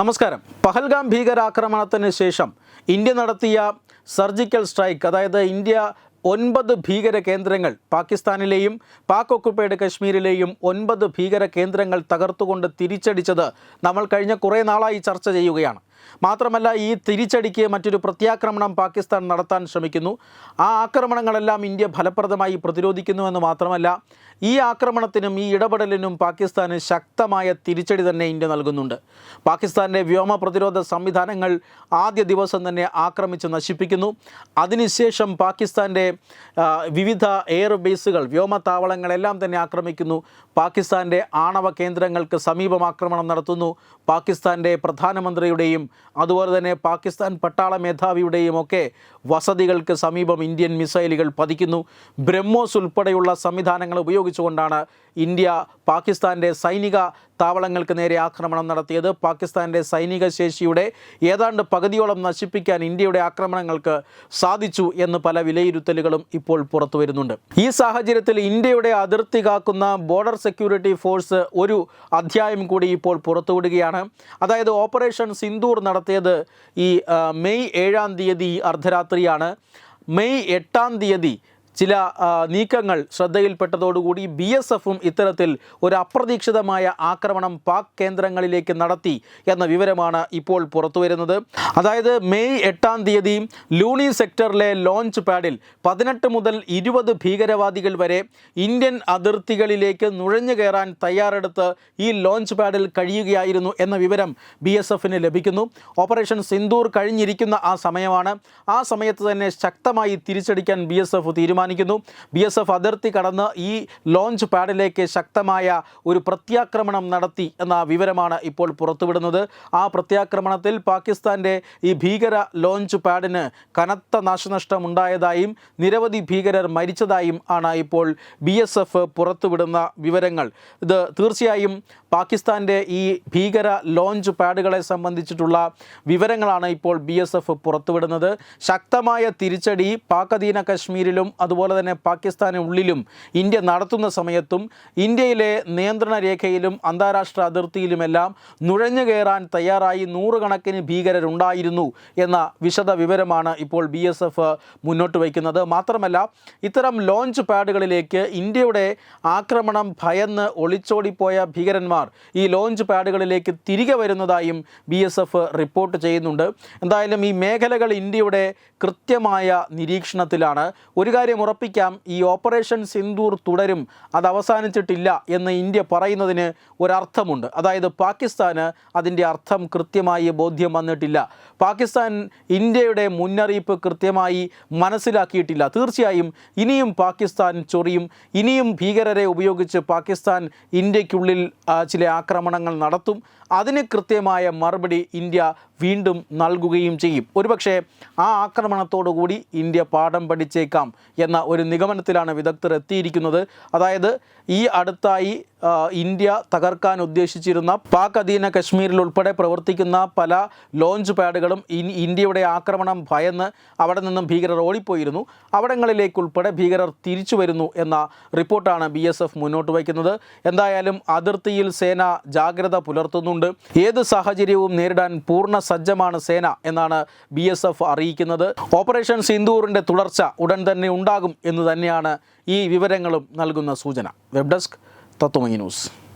നമസ്കാരം. പഹൽഗാം ഭീകരാക്രമണത്തിന് ശേഷം ഇന്ത്യ നടത്തിയ സർജിക്കൽ സ്ട്രൈക്ക് അതായത് ഇന്ത്യ ഒൻപത് ഭീകര കേന്ദ്രങ്ങൾ പാകിസ്ഥാനിലെയും പാക് ഒക്കുപ്പൈഡ് കശ്മീരിലെയും ഒൻപത് ഭീകര കേന്ദ്രങ്ങൾ തകർത്തുകൊണ്ട് തിരിച്ചടിച്ചത് നമ്മൾ കഴിഞ്ഞ കുറേ നാളായി ചർച്ച ചെയ്യുകയാണ്. മാത്രമല്ല ഈ തിരിച്ചടിക്ക് മറ്റൊരു പ്രത്യാക്രമണം പാകിസ്ഥാൻ നടത്താൻ ശ്രമിക്കുന്നു. ആ ആക്രമണങ്ങളെല്ലാം ഇന്ത്യ ഫലപ്രദമായി പ്രതിരോധിക്കുന്നുവെന്ന് മാത്രമല്ല ഈ ആക്രമണത്തിനും ഈ ഇടപെടലിനും പാകിസ്ഥാന് ശക്തമായ തിരിച്ചടി തന്നെ ഇന്ത്യ നൽകുന്നുണ്ട്. പാകിസ്ഥാന്റെ വ്യോമ പ്രതിരോധ സംവിധാനങ്ങൾ ആദ്യ ദിവസം തന്നെ ആക്രമിച്ച് നശിപ്പിക്കുന്നു. അതിനുശേഷം പാകിസ്ഥാന്റെ വിവിധ എയർ ബേസുകൾ വ്യോമ താവളങ്ങളെല്ലാം തന്നെ ആക്രമിക്കുന്നു. പാകിസ്ഥാന്റെ ആണവ കേന്ദ്രങ്ങൾക്ക് സമീപം ആക്രമണം നടത്തുന്നു. പാകിസ്ഥാന്റെ പ്രധാനമന്ത്രിയുടെയും അതുപോലെ തന്നെ പാകിസ്ഥാൻ പട്ടാള മേധാവിയുടെയും ഒക്കെ വസതികൾക്ക് സമീപം ഇന്ത്യൻ മിസൈലുകൾ പതിക്കുന്നു. ബ്രഹ്മോസ് ഉൾപ്പെടെയുള്ള സംവിധാനങ്ങൾ ഉപയോഗിച്ചുകൊണ്ടാണ് ഇന്ത്യ പാകിസ്ഥാന്റെ സൈനിക താവളങ്ങൾക്ക് നേരെ ആക്രമണം നടത്തിയത്. പാകിസ്ഥാന്റെ സൈനിക ശേഷിയുടെ ഏതാണ്ട് പകുതിയോളം നശിപ്പിക്കാൻ ഇന്ത്യയുടെ ആക്രമണങ്ങൾക്ക് സാധിച്ചു എന്ന് പല വിലയിരുത്തലുകളും ഇപ്പോൾ പുറത്തു വരുന്നുണ്ട്. ഈ സാഹചര്യത്തിൽ ഇന്ത്യയുടെ അതിർത്തി കാക്കുന്ന ബോർഡർ സെക്യൂരിറ്റി ഫോഴ്സ് ഒരു അധ്യായം കൂടി ഇപ്പോൾ പുറത്തുവിടുകയാണ്. അതായത് ഓപ്പറേഷൻ സിന്ദൂർ നടത്തിയത് ഈ മെയ് ഏഴാം തീയതി അർദ്ധരാത്രിയാണ്. മെയ് എട്ടാം തീയതി ചില നീക്കങ്ങൾ ശ്രദ്ധയിൽപ്പെട്ടതോടുകൂടി ബി എസ് എഫും ഇത്തരത്തിൽ ഒരു അപ്രതീക്ഷിതമായ ആക്രമണം പാക് കേന്ദ്രങ്ങളിലേക്ക് നടത്തി എന്ന വിവരമാണ് ഇപ്പോൾ പുറത്തുവരുന്നത് അതായത് മെയ് എട്ടാം തീയതി ലൂണി സെക്ടറിലെ ലോഞ്ച് പാഡിൽ പതിനെട്ട് മുതൽ ഇരുപത് ഭീകരവാദികൾ വരെ ഇന്ത്യൻ അതിർത്തികളിലേക്ക് നുഴഞ്ഞു കയറാൻ തയ്യാറെടുത്ത് ഈ ലോഞ്ച് പാഡിൽ കഴിയുകയായിരുന്നു എന്ന വിവരം ബി എസ് എഫിന് ലഭിക്കുന്നു. ഓപ്പറേഷൻ സിന്ദൂർ കഴിഞ്ഞിരിക്കുന്ന ആ സമയമാണ്. ആ സമയത്ത് തന്നെ ശക്തമായി തിരിച്ചടിക്കാൻ ബി എസ് എഫ് തീരുമാനിക്കുന്നു. ബി എസ് എഫ് അതിർത്തി കടന്ന് ഈ ലോഞ്ച് പാഡിലേക്ക് ശക്തമായ ഒരു പ്രത്യാക്രമണം നടത്തി എന്ന വിവരമാണ് ഇപ്പോൾ പുറത്തുവിടുന്നത്. ആ പ്രത്യാക്രമണത്തിൽ പാകിസ്ഥാന്റെ ഈ ഭീകര ലോഞ്ച് പാഡിന് കനത്ത നാശനഷ്ടം ഉണ്ടായതായും നിരവധി ഭീകരർ മരിച്ചതായും ആണ് ഇപ്പോൾ ബി എസ് എഫ് പുറത്തുവിടുന്ന വിവരങ്ങൾ. ഇത് തീർച്ചയായും പാകിസ്ഥാന്റെ ഈ ഭീകര ലോഞ്ച് പാഡുകളെ സംബന്ധിച്ചിട്ടുള്ള വിവരങ്ങളാണ് ഇപ്പോൾ ബി എസ് എഫ് പുറത്തുവിടുന്നത്. ശക്തമായ തിരിച്ചടി പാക് അധീന കശ്മീരിലും അതുപോലെ തന്നെ പാകിസ്ഥാന് ഉള്ളിലും ഇന്ത്യ നടത്തുന്ന സമയത്തും ഇന്ത്യയിലെ നിയന്ത്രണ രേഖയിലും അന്താരാഷ്ട്ര അതിർത്തിയിലുമെല്ലാം നുഴഞ്ഞു കയറാൻ തയ്യാറായി നൂറുകണക്കിന് ഭീകരരുണ്ടായിരുന്നു എന്ന വിശദ വിവരമാണ് ഇപ്പോൾ ബി എസ് എഫ് മുന്നോട്ട് വയ്ക്കുന്നത്. മാത്രമല്ല ഇത്തരം ലോഞ്ച് പാഡുകളിലേക്ക് ഇന്ത്യയുടെ ആക്രമണം ഭയന്ന് ഒളിച്ചോടിപ്പോയ ഭീകരന്മാർ ഈ ലോഞ്ച് പാഡുകളിലേക്ക് തിരികെ വരുന്നതായും ബി എസ് എഫ് റിപ്പോർട്ട് ചെയ്യുന്നുണ്ട്. എന്തായാലും ഈ മേഖലകൾ ഇന്ത്യയുടെ കൃത്യമായ നിരീക്ഷണത്തിലാണ്. ഒരു കാര്യം ഉറപ്പിക്കാം. ഈ ഓപ്പറേഷൻ സിന്ദൂർ തുടരും. അത് അവസാനിച്ചിട്ടില്ല എന്ന് ഇന്ത്യ പറയുന്നതിന് ഒരർത്ഥമുണ്ട്. അതായത് പാകിസ്ഥാന് അതിന്റെ അർത്ഥം കൃത്യമായി ബോധ്യം വന്നിട്ടില്ല. പാകിസ്ഥാൻ ഇന്ത്യയുടെ മുന്നറിയിപ്പ് കൃത്യമായി മനസ്സിലാക്കിയിട്ടില്ല. തീർച്ചയായും ഇനിയും പാകിസ്ഥാൻ ചൊറിയും. ഇനിയും ഭീകരരെ ഉപയോഗിച്ച് പാകിസ്ഥാൻ ഇന്ത്യക്കുള്ളിൽ ചില ആക്രമണങ്ങൾ നടത്തും. അതിന് കൃത്യമായ മറുപടി ഇന്ത്യ വീണ്ടും നൽകുകയും ചെയ്യും. ഒരുപക്ഷെ ആ ആക്രമണത്തോടുകൂടി ഇന്ത്യ പാഠം പഠിച്ചേക്കാം ഒരു നിഗമനത്തിലാണ് വിദഗ്ധർ എത്തിയിരിക്കുന്നത്. അതായത് ഈ അടുത്തായി ഇന്ത്യ തകർക്കാൻ ഉദ്ദേശിച്ചിരുന്ന പാക് അധീന കശ്മീരിൽ ഉൾപ്പെടെ പ്രവർത്തിക്കുന്ന പല ലോഞ്ച് പാഡുകളും ഇന്ത്യയുടെ ആക്രമണം ഭയന്ന് അവിടെ നിന്നും ഭീകരർ ഓടിപ്പോയിരുന്നു. അവിടങ്ങളിലേക്ക് ഉൾപ്പെടെ ഭീകരർ തിരിച്ചു വരുന്നു എന്ന റിപ്പോർട്ടാണ് ബി എസ് എഫ് മുന്നോട്ട് വയ്ക്കുന്നത്. എന്തായാലും അതിർത്തിയിൽ സേന ജാഗ്രത പുലർത്തുന്നുണ്ട്. ഏത് സാഹചര്യവും നേരിടാൻ പൂർണ സജ്ജമാണ് സേന എന്നാണ് ബി അറിയിക്കുന്നത്. ഓപ്പറേഷൻ സിന്ദൂറിന്റെ തുടർച്ച ഉടൻ തന്നെ ഉണ്ടാകും. എന്ന് തന്നെയാണ് ഈ വിവരങ്ങളും നൽകുന്ന സൂചന. Web desk Tatwamayi news.